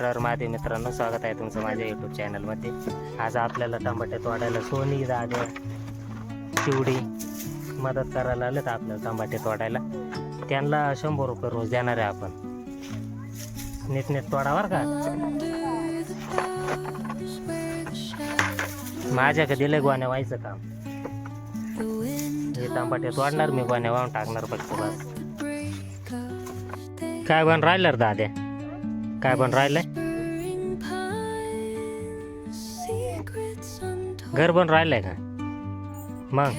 तर माझे मित्रांनो स्वागत आहे तुमचं माझ्या यूट्यूब चॅनलमध्ये आज आपल्याला टमाटे तोडायला सोनी दादा चिवडी मदत करायला आलं तर आपल्याला टमाटे तोडायला त्यांना शंभर रुपये रोज देणार आहे आपण. नीट नीट तोडावर का. माझ्याकडे दिलं गोण्या व्हायचं काम. हे टमाटे तोडणार मी गोण्या वाहून टाकणार फक्त बस. काय बन राहिलं रे दाद्या? काय बन राहिलंय? घर बन राहिलंय का? मग?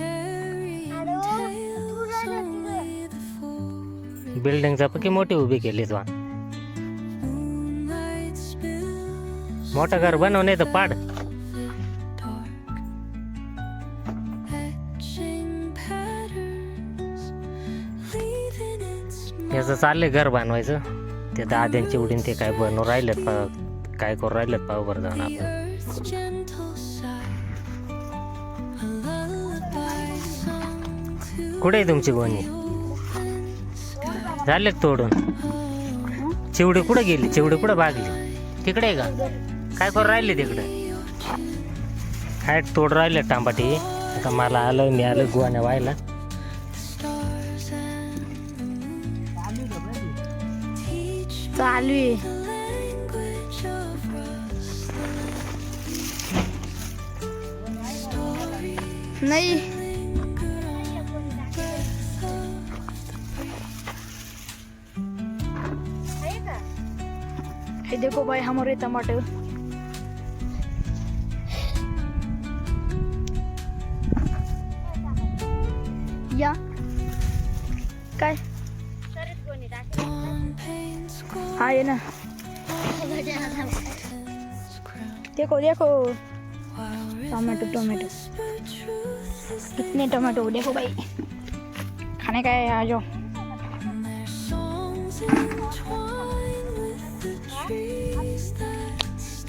बिल्डिंग की मोठी उभी केली तू मोठं घर बनव नाही तर पाड. याचं चाललंय घर बनवायचं. ते दाद्यांची उडीन ते काय बनवून राहिलेत पा- काय करू राहिलेत पाव बरं जाऊन आपण. कुठे आहे तुमची गोणी? झाले का तोडून. चिवडी कुठं गेली? चिवडी कुठं भागली? तिकडे आहे का? काय करू राहिले तिकडे? काय तोड राहिले टांबाटी आता मला आलं मी आलं गोवाने व्हायला. चालू आहे. नाही. ये देखो भाई हमारे टमाटर. या. काय? आहे ना. देखो देखो. टोमेटो टोमेटो कितने टोमेटो देखो भाई. खाने का है आ जाओ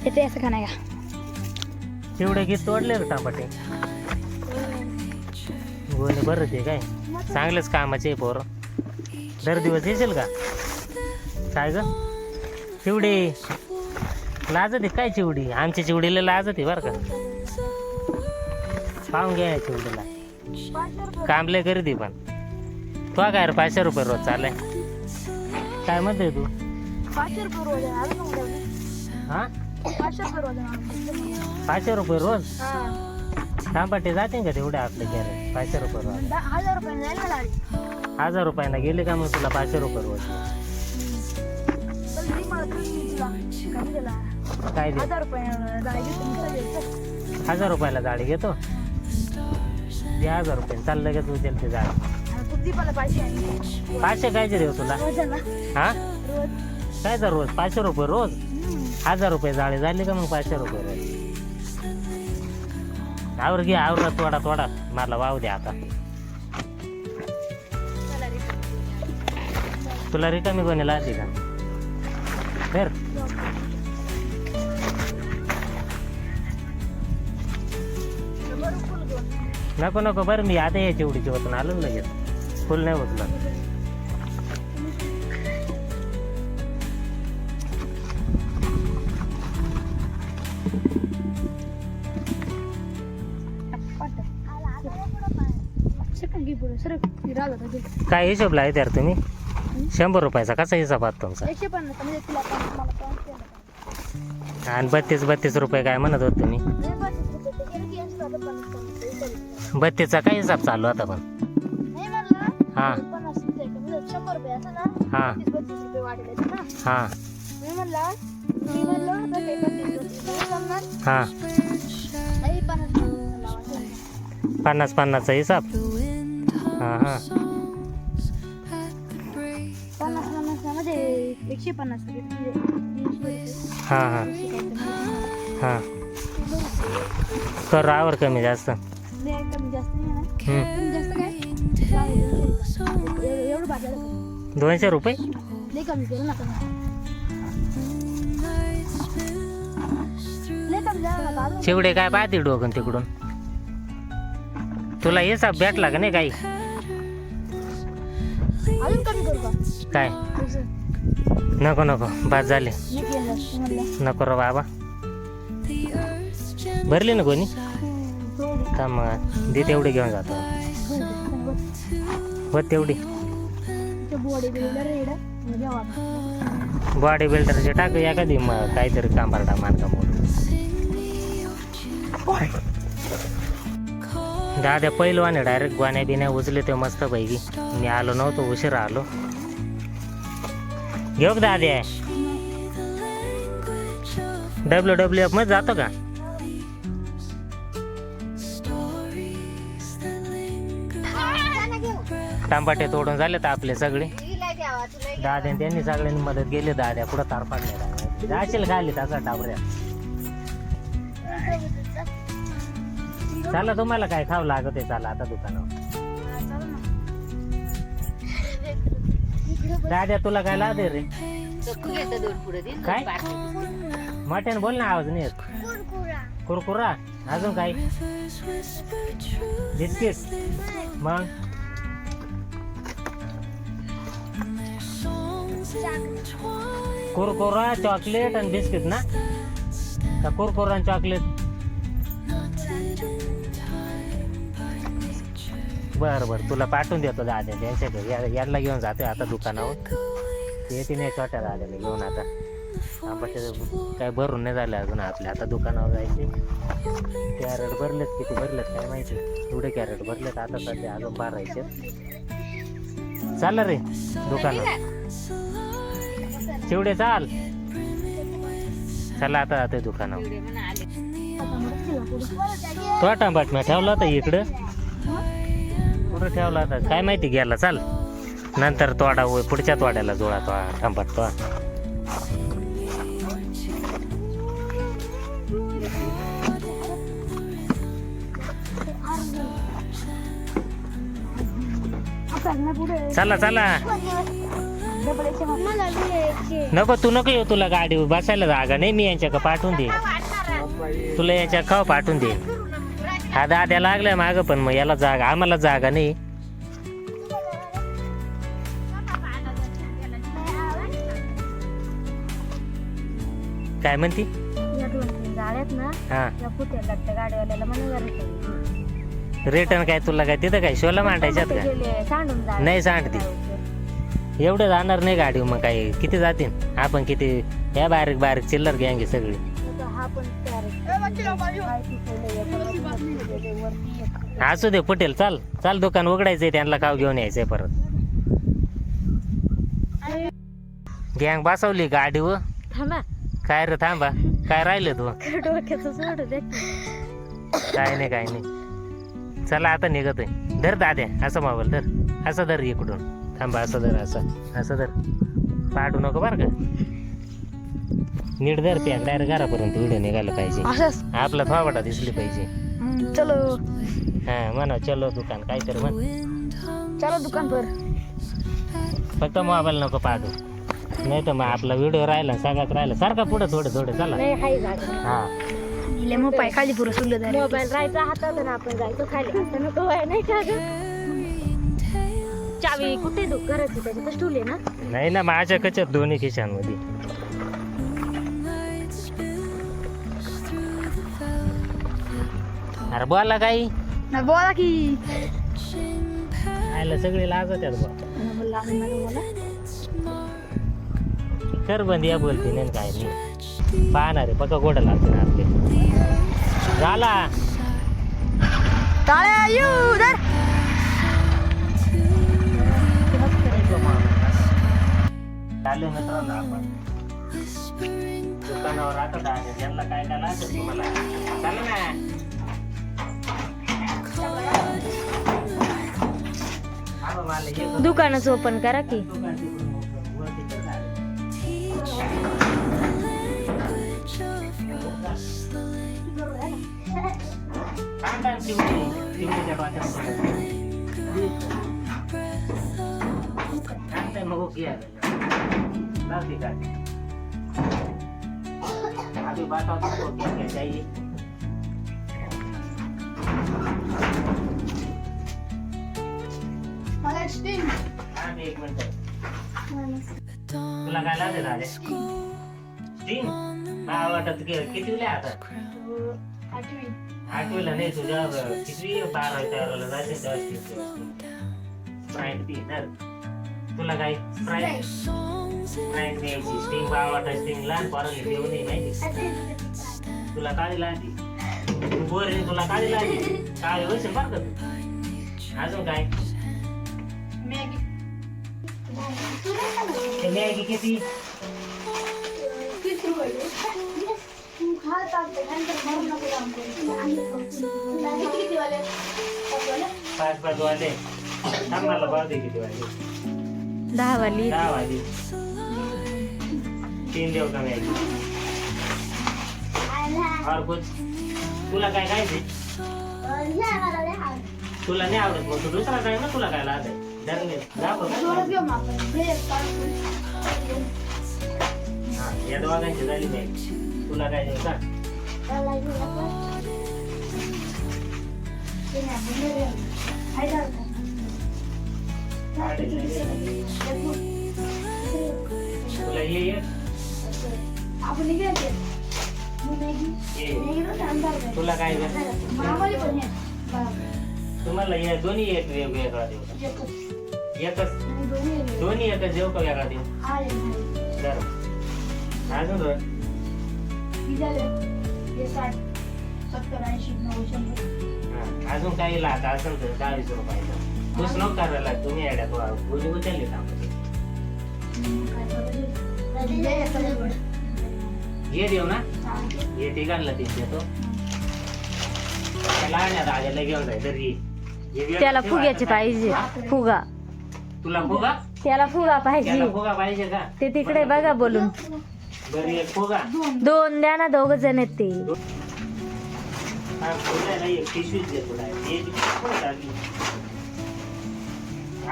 येते असं खाने का. तेवढे गीत तोडले का बोल बरं ते काय? चांगलंच कामाचे पोर पोरं. दर दिवस येशील का? काय ग? चिवडी. लाजत काय चिवडी? आमच्या चिवडीला लाजत आहे बरं का. पाहून घ्या या चिवडीला. कामले करी दे पण. तो काय रे पाचशे रुपये रोज चालय काय म्हणते तू? हा? पाचशे रुपये रोज हा. टांबाटे जाते का तेवढे आपले घरी? पाचशे रुपये रोज. हजार रुपये जाईल ना गाडी हजार रुपयाला गेले का मग तुला पाचशे रुपये रोज? कमी दिला काय दे? हजार रुपये रुपयाला जाळी घेतो? दे हजार रुपये चाललं का तू उचल ते जाळी दीपाला पाचशे कायचे देऊ तुला? हा? रोज. काय तर रोज पाचशे रुपये रोज? हम्म. हजार रुपये जाळी झाली का मग पाचशे रुपये रोज? आवर घे आवर तोडा तोडा. मला वाहू दे आता. तुला रिकामी कोणी लागली का? घेऊन नको नको बरं मी आता यायची एवढीची होतं आलो ना लगेच. फुल नाही होतं काय हिशोब आहे त्यार तुम्ही? शंभर रुपयाचा कसा हिसाब आहात तुमचा? एकशे पन्नास म्हणजे तुला पन्नास मला पन्नास केलं. आणि बत्तीस बत्तीस रुपये काय म्हणत होत तुम्ही? नाही ते की पन्नास पन्नास रुपये. बत्तीसचा काय हिसाब चालू आता पण? नाही म्हणलं हा. पन्नास रुपये कमी झाले. शंभर रुपये असं ना. हा. तीस बत्तीस रुपये वाढले आहेत ना. हा. मी म्हणलं मी म्हणलं तर ते बत्तीस बत्तीस रुपये जमणार हा. नाही पन्नास. पन्नास पन्नासचा हिसाब? हा हा. एकशे पन्नास. हा हा. हा. कर आवर कमी जास्त. कमी जास्त काय. एवढं बाजार. दोनशे रुपये? कमी अजून. चिवडे काय पाहते डोकं तिकडून? तुला हिसाब भेटला का नाही काही? काय? नको नको. बाद झाले. नको र बाबा. भरले ना कोणी? का मग? दे तेवढी घेऊन जातो. हो तेवढी. बॉडी बिल्डरचे टाक एखादी मग काहीतरी कांबारडा मानका मोड दादा पहिलवाने डायरेक्ट गोण्या बिण्या उचले ते मस्त पैकी. मी आलो नव्हतो उशीर आलो. घेऊ दादे डब्ल्यू डब्ल्यू एफमध्ये जातो का? तांबाटे तोडून झाले तर आपले सगळे. दाद्या त्यांनी सगळ्यांनी मदत केली दाद्या पुढे तार पाडले जाशील खाली तसा डाबऱ्या चला तुम्हाला काय खावं लागत आहे? चला आता दुकानावर. दाद्या तुला काय लागते रे? काय? मटण बोल ना आवाज नाही येत कुरकुरा? अजून काय? बिस्किट. मग? कुरकुरा चॉकलेट आणि बिस्किट ना? का कुरकुरा आणि चॉकलेट? बर बर. तुला पाठवून देतो दाद्या त्यांच्या घरी या- याला घेऊन जाते आता दुकानावर. ते येते नाही छोट्या दाद्याला घेऊन आता. आंबाचे काय भरून नाही झाले अजून आपल्या. आता दुकानावर जायचे. कॅरेट भरलेत किती भरलेत काय माहिती. एवढे कॅरेट भरलेत. आता सध्या अजून भरायचे चाल रे दुकानावर. चिवडे चाल. चला आता आता दुकानावर तो टमाट मी ठेवला होता इकडं. कुठं ठेवला आता. काय माहिती गेला चाल. नंतर तोडा होय पुढच्या तोड्याला जोडा तो थांबत तो. चला चला. नको तू नको येऊ तुला गाडी बसायला जागा नाही मी यांच्या का पाठवून दे तुला यांच्या खाव पाठवून दे हा दाद्या लागलाय माग पण मग याला जागा आम्हाला जागा नाही. काय म्हणती? हा. रिटर्न काय तुला काय तिथं काय शोला मांडायच्यात का नाही सांडते. एवढे जाणार नाही गाडी मग काय किती जातील आपण किती या बारीक बारीक चिल्लर गँग सगळी. हा पण असू दे पटेल चाल. चाल दुकान उघडायचंय त्यांना काव घेऊन यायचंय परत. गँग बसवली गाडी व? थांबा. काय रे थांबा. काय राहिलं तू? डोक्याचं सोड दे. काय नाही काय नाही. चला आता निघतोय. धर दाद्या असं मोबाईल धर. असं धर इकडून. थांबा असं धर असं. असं धर. पाठवू नको बरं का? नीट त्या डायरेक्ट घरापर्यंत व्हिडिओ निघायला पाहिजे. असंच. आपला थोबाटा दिसली पाहिजे. हम्म, चलो. हा म्हणा चलो दुकान काहीतरी म्हण. चलो दुकान पर फक्त मोबाईल नको पाहतो नाही तर मग आपला व्हिडिओ राहिला सगळ्यात राहिला. सारखा पुढे थोडं थोडं चला. नाही हाय जागा हा. इले मग पाय खाली पुरं सुरलं मोबाईल राहायचा हातात आणि आपण जायचो खाली. नको नाही का गं? चावी कुठे दु घराची त्याच्यातच ठेवली ना? नाही ना माझ्या कच्यात दोन्ही खिशांमध्ये. अरे बोला काही. ना बोला की. आयला सगळे लाजत आहेत बा. कर बंद या बोलते नाही काय नाही पाहणार आहे बघा गोडा लागते ना आपले. झाला. टाळ्या येऊ धर. चालू मित्रांनो आपण. दुकानावर आता त्यांना काय काय तुम्हाला? चालू ना? दुकानच ओपन करा की दुकान तिकडून मोकळं. वर क्या क्या चाहिए हाँ एक मिनट. तुला काय लागेल आले स्टिंग मला वाटत की- कितीला आहे आता? आठवी. आठवीला नाही तुझ्या किती बारा तेराला जायचं तेव्हा स्प्राईट पी तर तुला काय? स्प्राईट स्प्राईट द्यायची स्टिंग बावटा स्टिंग लहान पोरांनी देऊ नये माहिती? तुला लागली? तू बोर आहे, तुला काळी लागली काळी होशील बरं अजून काय? मॅगी. ते मॅगी किती? पाच पाच वाले. थांब मला पाव दे किती वाले. दहा वाली. दहा वाले. तीन देऊ का मॅगी? और कुछ? तुला काय काय ते तुला नाही आवडत मग तू दुसरा काय ना तुला काय लागत धरले दाखव हा या दोघांची झाली मॅगी तुला काय देऊ का तुला ये ये. आपण ये तुला काय तुम्हाला या दोन्ही एक वेगळा देऊ एकच दोन्ही एकच देऊ का वेगळा देऊ बरं अजून अजून काही लाग असेल तर दहावीस रुपयाचा तूच नको करायला तुम्ही येड्या गुणी उचलली हे देऊ ना. हे ठिकाणला ते देतो. त्याला आणण्यात आलेला घेऊन जाय तर. ये. हे त्याला फुग्याचे. पाहिजे? फुगा. तुला फुगा? त्याला फुगा त्याला पाहिजे फुगा पाहिजे का? ते तिकडे बघा बोलून. बरं एक फुगा. दोन द्या ना दोघ जण आहेत ते. हा, फुगा नाही एक पिशवीच दे तुला फुगा टाकली.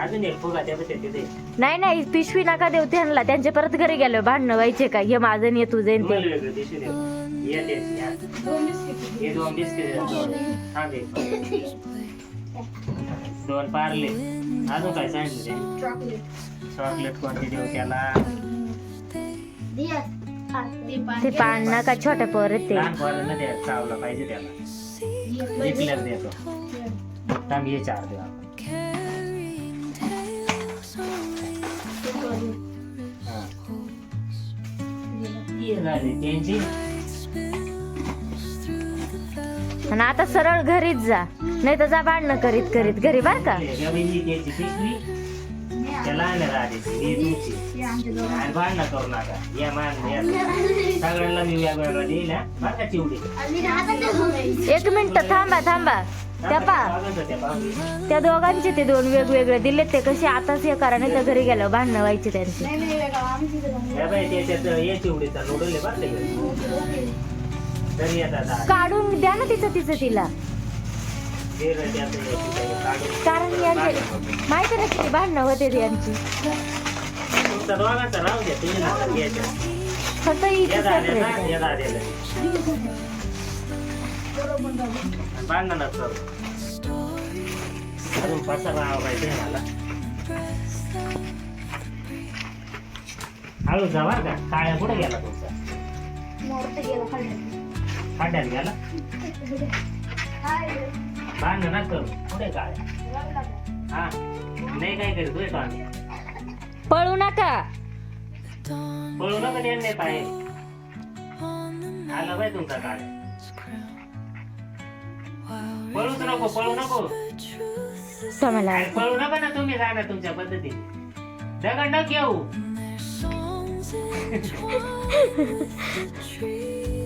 अजून एक फुगा त्यापेक्षा तिथे नाही नाही पिशवी नका देऊ त्यांना. त्यांचे परत घरी गेलो भांडणं व्हायचे का? हे माझं नाही तुझं तुम्हाला ते. हे दोन बिस्किट हा दे. दोन पार्ले. अजून काय सांगितलं ते? चॉकलेट कोणती देऊ त्याला ते पान नका छोट्या पोर ते. लहान पोरांना द्या चावला पाहिजे त्याला. देतो. थांब ये चार देऊ आपण. आणि आता सरळ घरीच जा. नाही तर जा भांडणं करीत करीत घरी बर का? भांडणं करू नका या मान या सगळ्यांना मी वेगवेगळं देईल बरं का चिवडी एक मिनिट थांबा थांबा. त्या पा. त्या दोघांचे ते दोन वेगवेगळे दिले ते कसे आताच हे करा नाही तर घरी गेलो भांडणं व्हायचे त्यांचे. या. काढून द्या ना तिचं तिचं तिला. कारण यांचे माहिती ना किती भांडणं होते यांची. फक्त या इथे अजून पसारा मला हळू जा बरं का. काळ्या कुठे गेला तुमचा. खड्ड्यात गेला ना करू कुठे काळ्या. हा. नाही काय करीत पळू नका. पळू नका ते नाही पाहिजे आला बाय तुमचा काळ पळूच नको पळू नको. समजला अरे पळू नका ना तुम्ही जा ना तुमच्या पद्धतीने दगड न घेऊ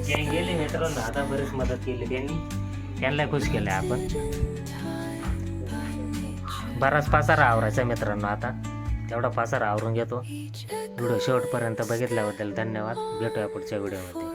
ते गेले मित्रांनो आता बरीच मदत केली त्यांनी. त्यांना खुश केलंय आपण. बराच पासारा आवरायचा मित्रांनो आता. तेवढा पासारा आवरून घेतो. व्हिडिओ शेवटपर्यंत बघितल्याबद्दल धन्यवाद. भेटूया पुढच्या व्हिडिओमध्ये.